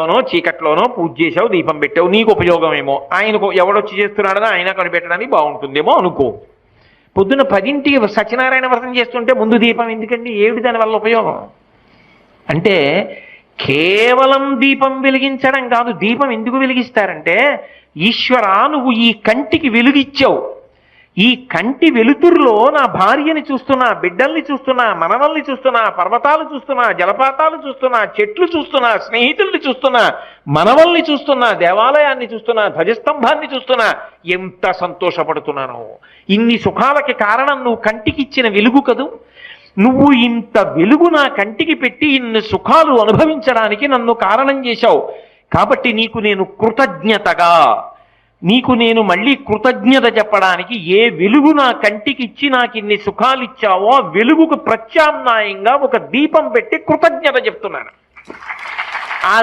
లోనో చీకట్లోనో పూజ చేసావు దీపం పెట్టావు నీకు ఉపయోగమేమో. ఆయనకు ఎవడొచ్చి చేస్తున్నాడని ఆయన కనిపెట్టడానికి బాగుంటుందేమో అనుకో. పొద్దున పదింటికి సత్యనారాయణ వ్రతం చేస్తుంటే ముందు దీపం ఎందుకండి? ఏమిటి దాని వల్ల ఉపయోగం? అంటే కేవలం దీపం వెలిగించడం కాదు దీపం ఎందుకు వెలిగిస్తారంటే ఈశ్వరా నువ్వు ఈ కంటికి వెలుగిచ్చావు ఈ కంటి వెలుతురులో నా భార్యని చూస్తున్నా బిడ్డల్ని చూస్తున్నా మనవల్ని చూస్తున్నా పర్వతాలు చూస్తున్నా జలపాతాలు చూస్తున్నా చెట్లు చూస్తున్నా స్నేహితుల్ని చూస్తున్నా మనవల్ని చూస్తున్నా దేవాలయాన్ని చూస్తున్నా ధ్వజస్తంభాన్ని చూస్తున్నా ఎంత సంతోషపడుతున్నాను. ఇన్ని సుఖాలకి కారణం నువ్వు కంటికి ఇచ్చిన వెలుగు కదూ? నువ్వు ఇంత వెలుగు నా కంటికి పెట్టి ఇన్ని సుఖాలు అనుభవించడానికి నన్ను కారణం చేశావు. కాబట్టి నీకు నేను కృతజ్ఞతగా నీకు నేను మళ్ళీ కృతజ్ఞత చెప్పడానికి ఏ వెలుగు నా కంటికి ఇచ్చి నాకు ఇన్ని సుఖాలు ఇచ్చావో ఆ వెలుగుకు ప్రత్యామ్నాయంగా ఒక దీపం పెట్టి కృతజ్ఞత చెప్తున్నాను. ఆ